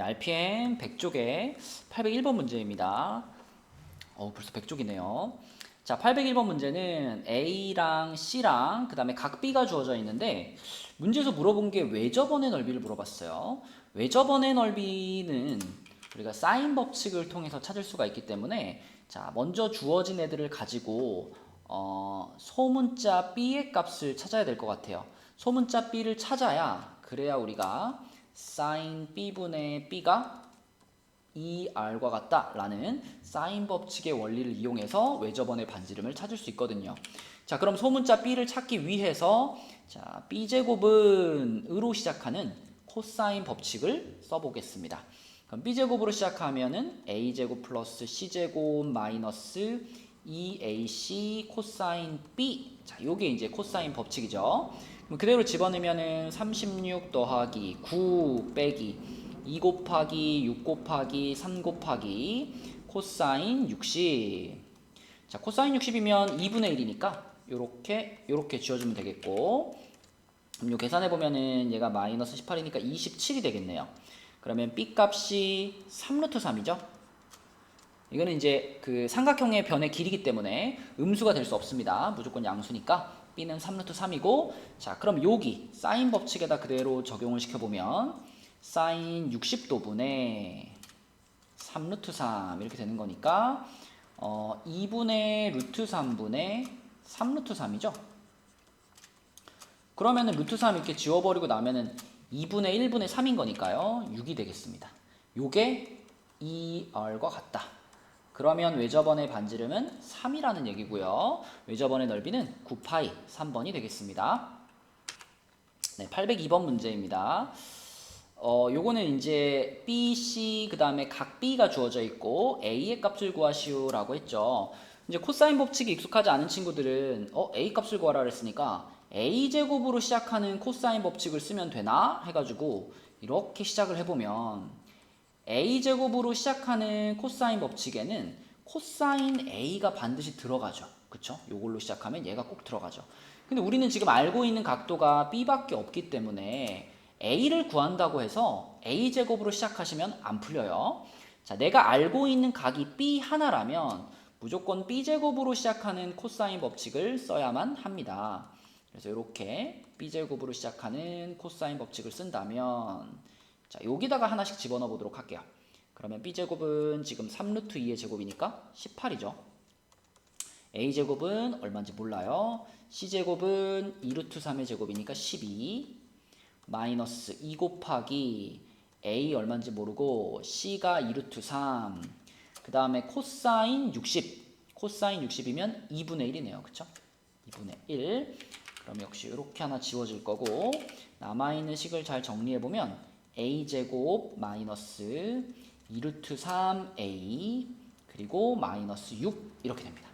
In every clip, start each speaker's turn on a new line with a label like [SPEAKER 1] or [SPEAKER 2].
[SPEAKER 1] 네, RPM 100쪽에 801번 문제입니다. 어, 벌써 100쪽이네요. 자, 801번 문제는 A랑 C랑 그 다음에 각 B가 주어져 있는데 문제에서 물어본 게 외접원의 넓이를 물어봤어요. 외접원의 넓이는 우리가 사인 법칙을 통해서 찾을 수가 있기 때문에 자, 먼저 주어진 애들을 가지고 어, 소문자 B의 값을 찾아야 될 것 같아요. 소문자 B를 찾아야 그래야 우리가 sin B분의 B가 2R과 같다 라는 사인 법칙의 원리를 이용해서 외접원의 반지름을 찾을 수 있거든요. 자, 그럼 소문자 B를 찾기 위해서 자, B제곱은 으로 시작하는 코사인 법칙을 써보겠습니다. 그럼 B제곱으로 시작하면은 A제곱 플러스 C제곱 마이너스 2AC 코사인 B. 자, 요게 이제 코사인 법칙이죠. 그럼 그대로 집어넣으면은 36 더하기 9 빼기 2 곱하기 6 곱하기 3 곱하기 코사인 60. 자, 코사인 60이면 2분의 1이니까 요렇게 요렇게 지어주면 되겠고 요 계산해 보면은 얘가 마이너스 18이니까 27이 되겠네요. 그러면 b 값이 3루트 3이죠. 이거는 이제 그 삼각형의 변의 길이기 때문에 음수가 될 수 없습니다. 무조건 양수니까 b는 3루트 3이고 자 그럼 여기 사인 법칙에다 그대로 적용을 시켜보면 사인 60도분의 3루트 3 이렇게 되는 거니까 어 2분의 루트 3분의 3루트 3이죠. 그러면은 루트 3 이렇게 지워버리고 나면은 2분의 1분의 3인 거니까요. 6이 되겠습니다. 요게 2R과 같다. 그러면 외접원의 반지름은 3이라는 얘기고요. 외접원의 넓이는 9파이 3번이 되겠습니다. 네, 802번 문제입니다. 어, 요거는 이제 B, C 그 다음에 각 B가 주어져 있고 A의 값을 구하시오라고 했죠. 이제 코사인 법칙이 익숙하지 않은 친구들은 어, A 값을 구하라 그랬으니까 A 제곱으로 시작하는 코사인 법칙을 쓰면 되나 해가지고 이렇게 시작을 해보면 A 제곱으로 시작하는 코사인 법칙에는 코사인 A가 반드시 들어가죠. 그쵸? 요걸로 시작하면 얘가 꼭 들어가죠. 근데 우리는 지금 알고 있는 각도가 B밖에 없기 때문에 A를 구한다고 해서 A 제곱으로 시작하시면 안 풀려요. 자, 내가 알고 있는 각이 B 하나라면 무조건 B 제곱으로 시작하는 코사인 법칙을 써야만 합니다. 그래서 이렇게 B 제곱으로 시작하는 코사인 법칙을 쓴다면 자, 여기다가 하나씩 집어넣어 보도록 할게요. 그러면 B 제곱은 지금 3루트 2의 제곱이니까 18이죠. A 제곱은 얼마인지 몰라요. C 제곱은 2루트 3의 제곱이니까 12 마이너스 2 곱하기 A 얼마인지 모르고 C가 2루트 3. 그 다음에 코사인 60. 코사인 60이면 2분의 1이네요. 그쵸? 2분의 1. 그럼 역시 이렇게 하나 지워질 거고 남아있는 식을 잘 정리해보면 a제곱 마이너스 2루트 3a 그리고 마이너스 6 이렇게 됩니다.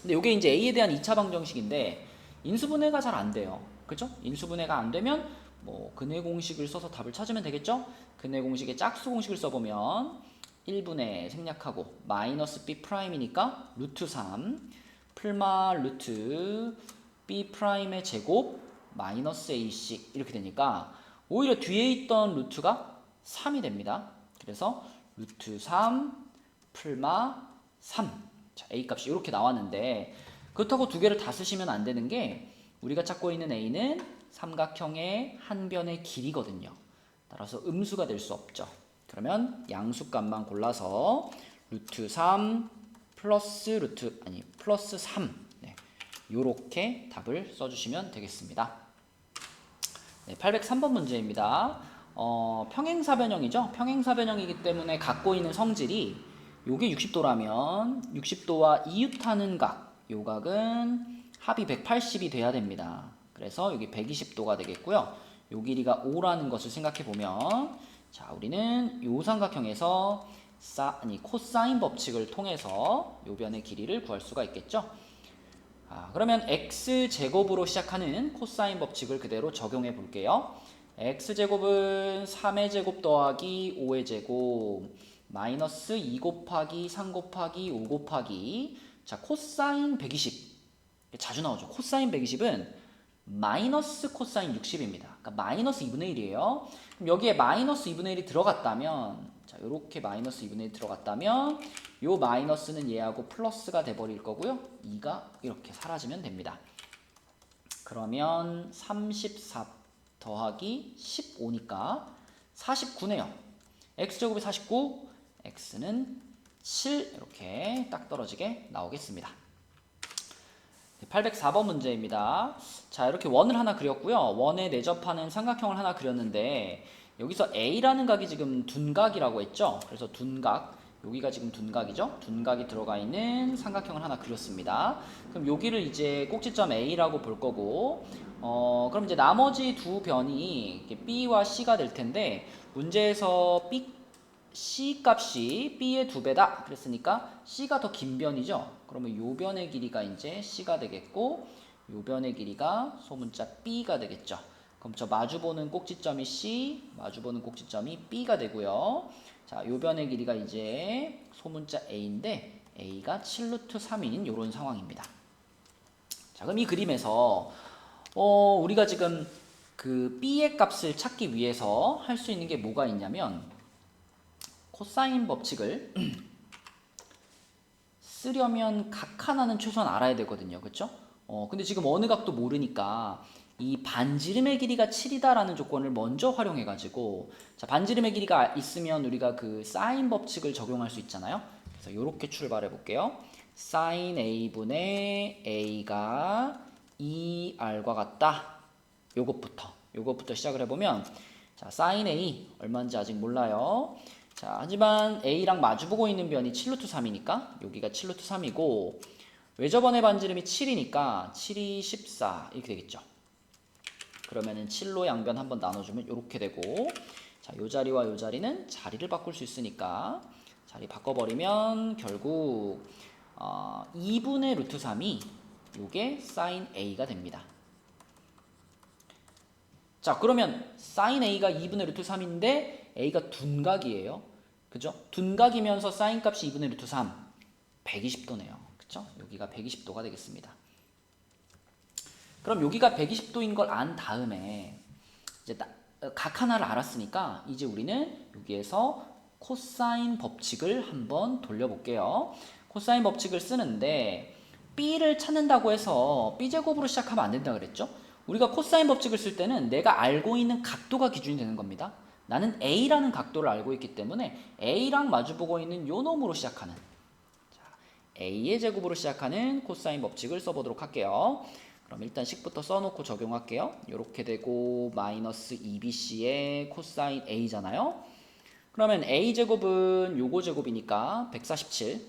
[SPEAKER 1] 근데 이게 이제 a에 대한 2차 방정식인데 인수분해가 잘 안 돼요. 그죠? 인수분해가 안 되면 뭐 근해 공식을 써서 답을 찾으면 되겠죠? 근해 공식의 짝수 공식을 써보면 1분의 생략하고 마이너스 b 프라임이니까 루트 3 풀마 루트 b 프라임의 제곱 마이너스 ac 이렇게 되니까 오히려 뒤에 있던 루트가 3이 됩니다. 그래서 루트 3 풀마 3 자, a 값이 이렇게 나왔는데 그렇다고 두 개를 다 쓰시면 안 되는 게 우리가 찾고 있는 a는 삼각형의 한 변의 길이거든요. 따라서 음수가 될 수 없죠. 그러면 양수값만 골라서 루트 3 플러스 루트 아니 플러스 3 네, 요렇게 답을 써주시면 되겠습니다. 네, 803번 문제입니다. 어, 평행사변형이죠. 평행사변형이기 때문에 갖고 있는 성질이 요게 60도라면 60도와 이웃하는 각, 요 각은 합이 180이 돼야 됩니다. 그래서 여기 120도가 되겠고요. 요 길이가 5라는 것을 생각해 보면 자, 우리는 요 삼각형에서 사, 아니 코사인 법칙을 통해서 요 변의 길이를 구할 수가 있겠죠. 아, 그러면 x 제곱으로 시작하는 코사인 법칙을 그대로 적용해 볼게요. x 제곱은 3의 제곱 더하기 5의 제곱 마이너스 2 곱하기 3 곱하기 5 곱하기 자 코사인 120 자주 나오죠. 코사인 120은 마이너스 코사인 60입니다. 그러니까 마이너스 2분의 1이에요. 그럼 여기에 마이너스 2분의 1이 들어갔다면 자, 요렇게 마이너스 2분의 1 들어갔다면 요 마이너스는 얘하고 플러스가 돼 버릴 거고요. 2가 이렇게 사라지면 됩니다. 그러면 34 더하기 15니까 49네요. x제곱이 49, x는 7 이렇게 딱 떨어지게 나오겠습니다. 804번 문제입니다. 자, 이렇게 원을 하나 그렸고요. 원에 내접하는 삼각형을 하나 그렸는데 여기서 A라는 각이 지금 둔각이라고 했죠. 그래서 둔각, 여기가 지금 둔각이죠. 둔각이 들어가 있는 삼각형을 하나 그렸습니다. 그럼 여기를 이제 꼭지점 A라고 볼 거고 어, 그럼 이제 나머지 두 변이 B와 C가 될 텐데 문제에서 B C 값이 B의 두 배다 그랬으니까 C가 더 긴 변이죠. 그러면 요 변의 길이가 이제 C가 되겠고 요 변의 길이가 소문자 B가 되겠죠. 그럼 저 마주보는 꼭지점이 C, 마주보는 꼭지점이 B가 되고요. 자, 요 변의 길이가 이제 소문자 A인데 A가 7루트 3인 이런 상황입니다. 자, 그럼 이 그림에서 어, 우리가 지금 그 B의 값을 찾기 위해서 할 수 있는 게 뭐가 있냐면 코사인 법칙을 쓰려면 각 하나는 최소한 알아야 되거든요. 그렇죠? 어, 근데 지금 어느 각도 모르니까 이 반지름의 길이가 7이다라는 조건을 먼저 활용해 가지고 자, 반지름의 길이가 있으면 우리가 그 사인 법칙을 적용할 수 있잖아요. 그래서 이렇게 출발해 볼게요. 사인 a분의 a가 2r과 같다. 요것부터 요것부터 시작을 해 보면 자, 사인 a 얼마인지 아직 몰라요. 자, 하지만 A랑 마주보고 있는 변이 7루트 3이니까 여기가 7루트 3이고 외접원의 반지름이 7이니까 7이 14 이렇게 되겠죠. 그러면은 7로 양변 한번 나눠주면 이렇게 되고 자, 요 자리와 요 자리는 자리를 바꿀 수 있으니까 자리 바꿔버리면 결국 어, 2분의 루트 3이 요게 사인 A가 됩니다. 자 그러면 사인 A가 2분의 루트 3인데 A가 둔각이에요. 그죠? 둔각이면서 사인 값이 2분의 루트 3 120도네요. 그죠? 여기가 120도가 되겠습니다. 그럼 여기가 120도인 걸 안 다음에 이제 어, 각 하나를 알았으니까 이제 우리는 여기에서 코사인 법칙을 한번 돌려볼게요. 코사인 법칙을 쓰는데 B를 찾는다고 해서 B제곱으로 시작하면 안 된다 그랬죠? 우리가 코사인 법칙을 쓸 때는 내가 알고 있는 각도가 기준이 되는 겁니다. 나는 A라는 각도를 알고 있기 때문에 A랑 마주보고 있는 요 놈으로 시작하는 자, A의 제곱으로 시작하는 코사인 법칙을 써보도록 할게요. 그럼 일단 식부터 써놓고 적용할게요. 이렇게 되고 마이너스 2bc의 코사인 A잖아요. 그러면 A 제곱은 요거 제곱이니까 147.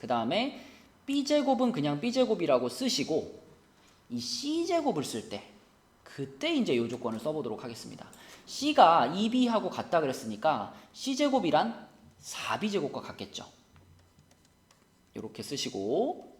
[SPEAKER 1] 그 다음에 B 제곱은 그냥 B 제곱이라고 쓰시고 이 C 제곱을 쓸 때 그때 이제 요 조건을 써보도록 하겠습니다. C가 2B하고 같다 그랬으니까 C제곱이란 4B제곱과 같겠죠. 이렇게 쓰시고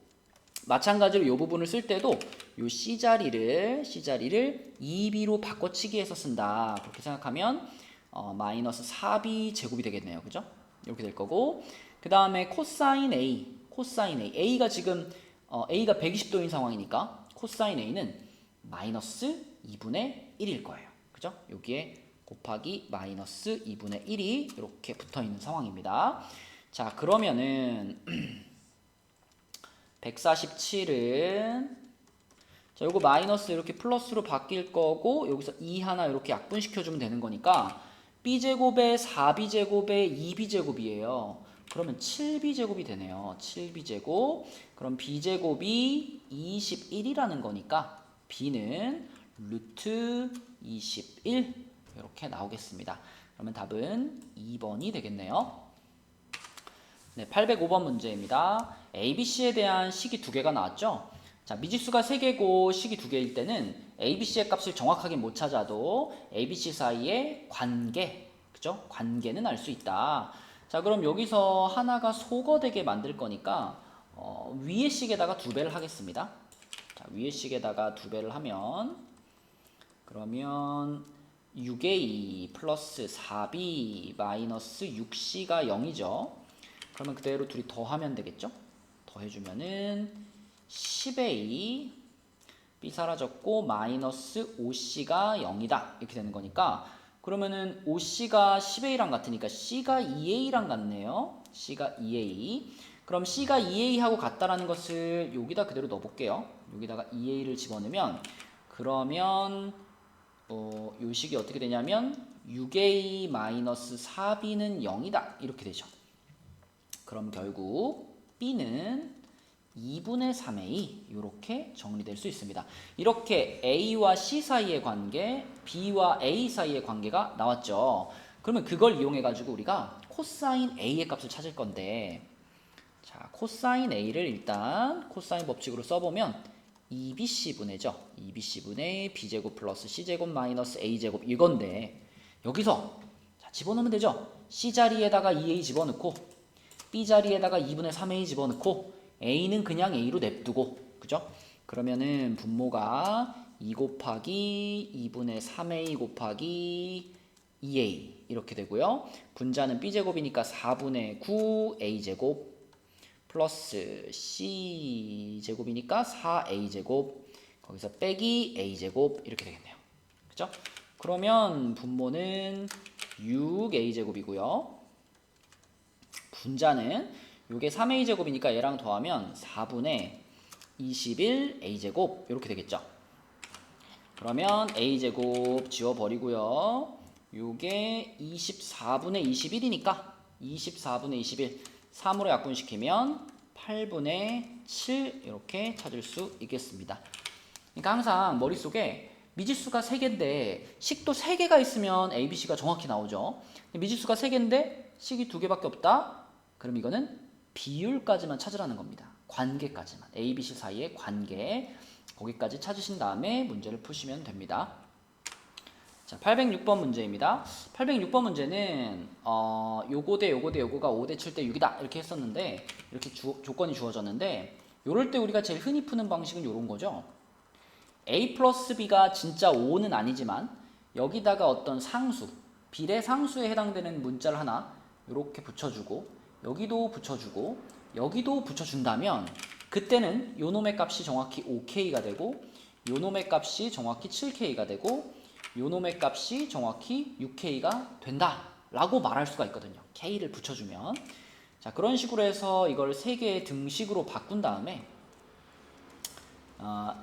[SPEAKER 1] 마찬가지로 이 부분을 쓸 때도 이 C자리를 C자리를 2B로 바꿔치기해서 쓴다. 그렇게 생각하면 어, 마이너스 4B 제곱이 되겠네요. 그죠? 이렇게 될 거고 그 다음에 코사인 A 코사인 A A가 지금 어, A가 120도인 상황이니까 코사인 A는 마이너스 2분의 1일 거예요. 그죠? 여기에 곱하기 마이너스 2분의 1이 이렇게 붙어 있는 상황입니다. 자, 그러면은 147은 자, 요거 마이너스 이렇게 플러스로 바뀔 거고 여기서 2 하나 이렇게 약분시켜 주면 되는 거니까 b제곱에 4b제곱에 2b제곱이에요. 그러면 7b제곱이 되네요. 7b제곱. 그럼 b제곱이 21이라는 거니까 b는 루트 21 이렇게 나오겠습니다. 그러면 답은 2번이 되겠네요. 네, 805번 문제입니다. ABC에 대한 식이 두 개가 나왔죠? 자, 미지수가 세 개고 식이 두 개일 때는 ABC의 값을 정확하게 못 찾아도 ABC 사이의 관계, 그죠? 관계는 알 수 있다. 자, 그럼 여기서 하나가 소거되게 만들 거니까 어, 위의 식에다가 두 배를 하겠습니다. 자, 위의 식에다가 두 배를 하면 그러면 6a 플러스 4b 마이너스 6c가 0이죠. 그러면 그대로 둘이 더하면 되겠죠? 더해주면은 10a B 사라졌고 마이너스 5C가 0이다 이렇게 되는 거니까 그러면은 5C가 10A랑 같으니까 C가 2A랑 같네요. C가 2A. 그럼 C가 2A하고 같다라는 것을 여기다 그대로 넣어볼게요. 여기다가 2A를 집어넣으면 그러면 어, 요 식이 어떻게 되냐면 6A 마이너스 4B는 0이다 이렇게 되죠. 그럼 결국 B는 2분의 3A 이렇게 정리될 수 있습니다. 이렇게 A와 C 사이의 관계, B와 A 사이의 관계가 나왔죠. 그러면 그걸 이용해 가지고 우리가 코사인 A의 값을 찾을 건데 자, 코사인 A를 일단 코사인 법칙으로 써보면 2BC분의죠. 2BC분의 B제곱 플러스 C제곱 마이너스 A제곱 이건데 여기서 자, 집어넣으면 되죠. C 자리에다가 2A 집어넣고 B 자리에다가 2분의 3A 집어넣고 A는 그냥 A로 냅두고 그죠? 그러면은 분모가 2 곱하기 2분의 3A 곱하기 2A 이렇게 되고요. 분자는 B제곱이니까 4분의 9 A제곱 플러스 C제곱이니까 4A제곱 거기서 빼기 A제곱 이렇게 되겠네요. 그죠? 그러면 분모는 6A제곱이고요. 분자는 요게 3a제곱이니까 얘랑 더하면 4분의 21a제곱 이렇게 되겠죠. 그러면 a제곱 지워 버리고요. 요게 24분의 21이니까 24분의 21 3으로 약분시키면 8분의 7 이렇게 찾을 수 있겠습니다. 그러니까 항상 머릿속에 미지수가 3개인데 식도 3개가 있으면 ABC가 정확히 나오죠. 미지수가 3개인데 식이 2개밖에 없다? 그럼 이거는 비율까지만 찾으라는 겁니다. 관계까지만. A, B, C 사이의 관계. 거기까지 찾으신 다음에 문제를 푸시면 됩니다. 자, 806번 문제입니다. 806번 문제는 어, 요거 대 요거 대 요거가 5대 7대 6이다 이렇게 했었는데 이렇게 주, 조건이 주어졌는데 요럴 때 우리가 제일 흔히 푸는 방식은 요런 거죠. A 플러스 B가 진짜 5는 아니지만 여기다가 어떤 상수, 비례 상수에 해당되는 문자를 하나 이렇게 붙여주고 여기도 붙여주고 여기도 붙여준다면 그때는 요 놈의 값이 정확히 5K가 되고 요 놈의 값이 정확히 7K가 되고 요 놈의 값이 정확히 6K가 된다 라고 말할 수가 있거든요. K를 붙여주면. 자 그런 식으로 해서 이걸 세 개의 등식으로 바꾼 다음에 어,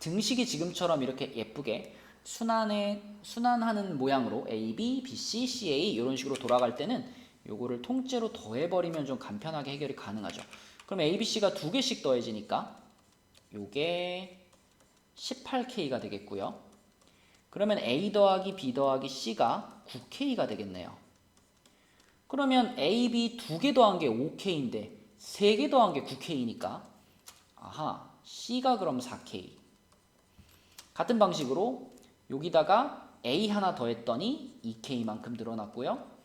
[SPEAKER 1] 등식이 지금처럼 이렇게 예쁘게 순환에 순환하는 모양으로 A, B, B, C, C, A 이런 식으로 돌아갈 때는 요거를 통째로 더해버리면 좀 간편하게 해결이 가능하죠. 그럼 A, B, C가 두 개씩 더해지니까 요게 18K가 되겠고요. 그러면 A 더하기 B 더하기 C가 9K가 되겠네요. 그러면 A, B 두 개 더한 게 5K인데 세 개 더한 게 9K니까 아하 C가 그럼 4K 같은 방식으로 여기다가 A 하나 더했더니 2K만큼 늘어났고요.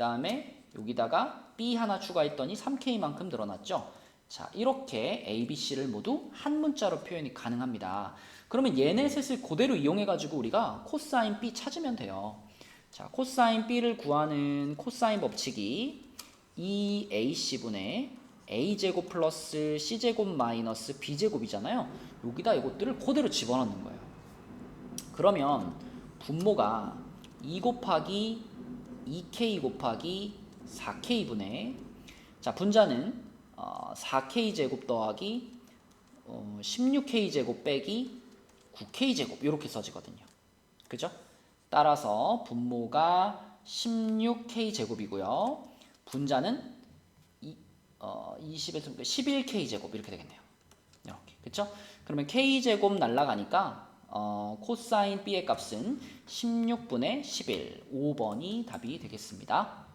[SPEAKER 1] 그 다음에 여기다가 B 하나 추가했더니 3K만큼 늘어났죠. 자, 이렇게 A, B, C를 모두 한 문자로 표현이 가능합니다. 그러면 얘네 셋을 그대로 이용해가지고 우리가 코사인 B 찾으면 돼요. 자, 코사인 B를 구하는 코사인 법칙이 2AC분의 A제곱 플러스 C제곱 마이너스 B제곱이잖아요. 여기다 이것들을 그대로 집어넣는 거예요. 그러면 분모가 2 곱하기 2k 곱하기 4k분의 자 분자는 어, 4k 제곱 더하기 어, 16k 제곱 빼기 9k 제곱 이렇게 써지거든요. 그죠? 따라서 분모가 16k 제곱이고요. 분자는 이, 어, 20에서 11k 제곱 이렇게 되겠네요. 이렇게 그렇죠? 그러면 k 제곱 날라가니까 어, 코사인 B의 값은 16분의 11, 5번이 답이 되겠습니다.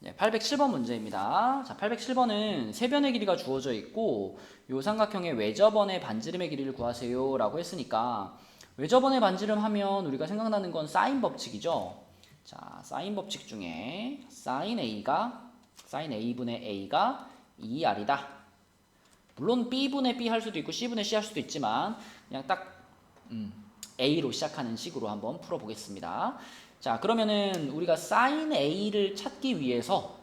[SPEAKER 1] 네, 807번 문제입니다. 자, 807번은 세변의 길이가 주어져 있고 요 삼각형의 외접원의 반지름의 길이를 구하세요 라고 했으니까 외접원의 반지름 하면 우리가 생각나는 건 사인 법칙이죠. 자, 사인 법칙 중에 사인 A가 사인 A분의 A가 2R이다. 물론 B분의 B 할 수도 있고 C분의 C 할 수도 있지만 그냥 딱 음, A로 시작하는 식으로 한번 풀어보겠습니다. 자 그러면은 우리가 sin A를 찾기 위해서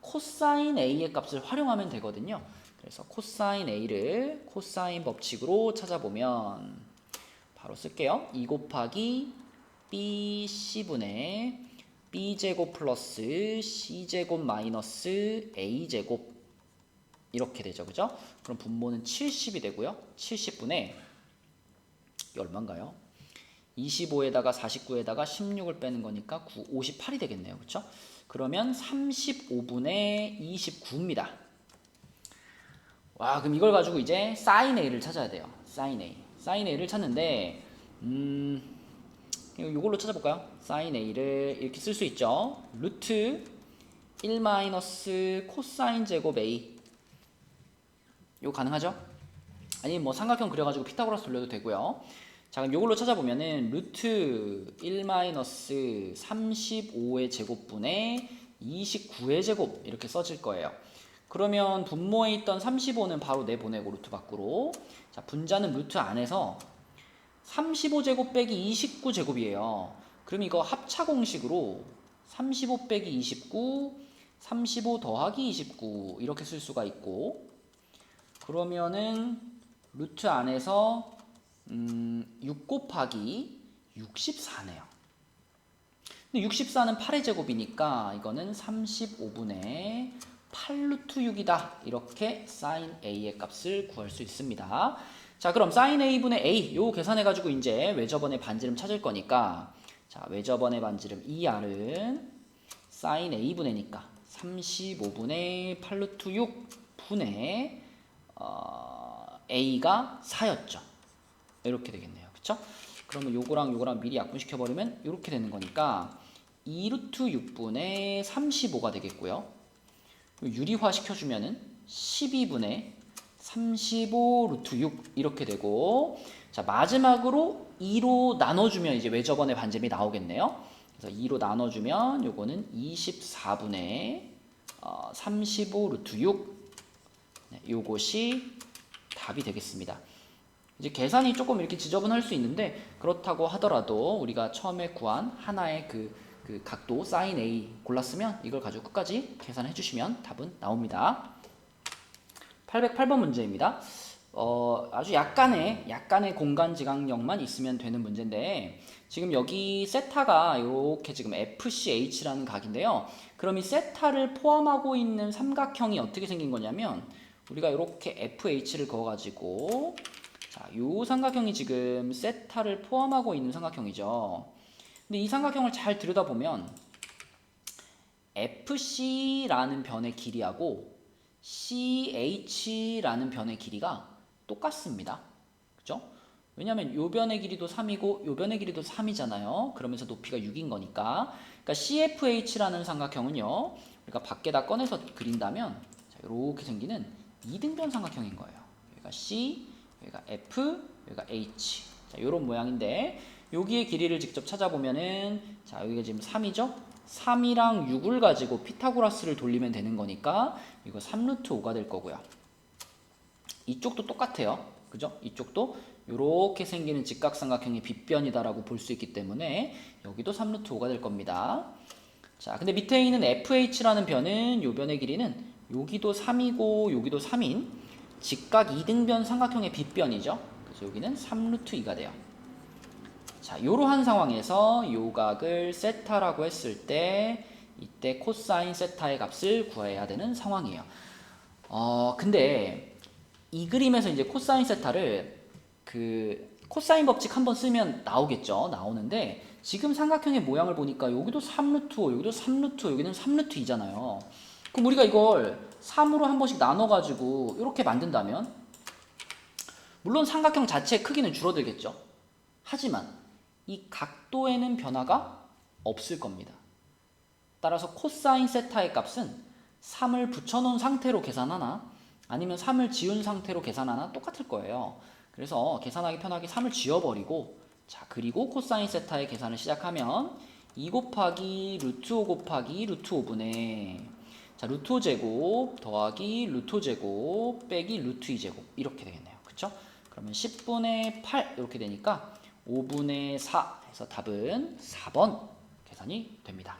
[SPEAKER 1] 코사인 A의 값을 활용하면 되거든요. 그래서 코사인 A를 코사인 법칙으로 찾아보면 바로 쓸게요. 2 곱하기 BC분의 B제곱 플러스 C제곱 마이너스 A제곱 이렇게 되죠. 그죠? 그럼 분모는 70이 되고요. 70분의 이 얼마인가요? 25에다가 49에다가 16을 빼는 거니까 9, 58이 되겠네요. 그렇죠? 그러면 35분의 29입니다. 와, 그럼 이걸 가지고 이제 사인 A를 찾아야 돼요. 사인 A. 사인 A를 찾는데 음 이걸로 찾아볼까요? 사인 A를 이렇게 쓸 수 있죠. 루트 1 마이너스 코사인 제곱 A 이거 가능하죠? 아니면 뭐 삼각형 그려가지고 피타고라스 돌려도 되고요. 자 그럼 이걸로 찾아보면은 루트 1 마이너스 35의 제곱분의 29의 제곱 이렇게 써질 거예요. 그러면 분모에 있던 35는 바로 내보내고 루트 밖으로 자 분자는 루트 안에서 35제곱 빼기 29제곱이에요. 그럼 이거 합차 공식으로 35 빼기 29, 35 더하기 29 이렇게 쓸 수가 있고 그러면은 루트 안에서 음, 6 곱하기 64네요. 근데 64는 8의 제곱이니까 이거는 35분의 8루트 6이다. 이렇게 sin a의 값을 구할 수 있습니다. 자, 그럼 sin a분의 a 요 계산해 가지고 이제 외접원의 반지름 찾을 거니까 자, 외접원의 반지름 2r은 sin a분의니까 35분의 8루트 6분의 어, a가 4였죠. 이렇게 되겠네요. 그쵸? 그러면 요거랑 요거랑 미리 약분시켜 버리면 이렇게 되는 거니까 2루트 6분의 35가 되겠고요. 유리화 시켜주면은 12분의 35 루트 6 이렇게 되고 자 마지막으로 2로 나눠주면 이제 외접원의 반지름이 나오겠네요. 그래서 2로 나눠주면 요거는 24분의 어, 35 루트 6 네, 요것이 답이 되겠습니다. 이제 계산이 조금 이렇게 지저분할 수 있는데 그렇다고 하더라도 우리가 처음에 구한 하나의 그, 그 각도 사인 A 골랐으면 이걸 가지고 끝까지 계산해 주시면 답은 나옵니다. 808번 문제입니다. 어, 아주 약간의 약간의 공간 지각력만 있으면 되는 문제인데 지금 여기 세타가 이렇게 지금 FCH라는 각인데요. 그럼 이 세타를 포함하고 있는 삼각형이 어떻게 생긴 거냐면 우리가 이렇게 FH를 그어가지고 자, 요 삼각형이 지금 세타를 포함하고 있는 삼각형이죠. 근데 이 삼각형을 잘 들여다보면 FC라는 변의 길이하고 CH라는 변의 길이가 똑같습니다. 그죠? 왜냐하면 요 변의 길이도 3이고 요 변의 길이도 3이잖아요. 그러면서 높이가 6인 거니까. 그러니까 CFH라는 삼각형은요. 우리가 밖에다 꺼내서 그린다면 자, 이렇게 생기는 이등변 삼각형인 거예요. 여기가 C, 여기가 F, 여기가 H. 자, 요런 모양인데 여기의 길이를 직접 찾아보면은 자, 여기가 지금 3이죠? 3이랑 6을 가지고 피타고라스를 돌리면 되는 거니까 이거 3루트 5가 될 거고요. 이쪽도 똑같아요. 그죠? 이쪽도 이렇게 생기는 직각삼각형의 빗변이다라고 볼 수 있기 때문에 여기도 3루트 5가 될 겁니다. 자, 근데 밑에 있는 FH라는 변은 요 변의 길이는 여기도 3이고 여기도 3인 직각 이등변 삼각형의 빗변이죠. 그래서 여기는 3루트 2가 돼요. 자, 이러한 상황에서 요 각을 세타라고 했을 때 이때 코사인 세타의 값을 구해야 되는 상황이에요. 어, 근데 이 그림에서 이제 코사인 세타를 그 코사인 법칙 한번 쓰면 나오겠죠. 나오는데 지금 삼각형의 모양을 보니까 여기도 3루트 5, 여기도 3루트 5, 여기는 3루트 2잖아요. 그럼 우리가 이걸 3으로 한 번씩 나눠가지고 이렇게 만든다면 물론 삼각형 자체의 크기는 줄어들겠죠. 하지만 이 각도에는 변화가 없을 겁니다. 따라서 코사인 세타의 값은 3을 붙여놓은 상태로 계산하나 아니면 3을 지운 상태로 계산하나 똑같을 거예요. 그래서 계산하기 편하게 3을 지워버리고 자 그리고 코사인 세타의 계산을 시작하면 2 곱하기 루트 5 곱하기 루트 5분의 자 루트 5 제곱 더하기 루트 5 제곱 빼기 루트 2 제곱 이렇게 되겠네요. 그쵸? 그러면 10분의 8 이렇게 되니까 5분의 4 해서 답은 4번 계산이 됩니다.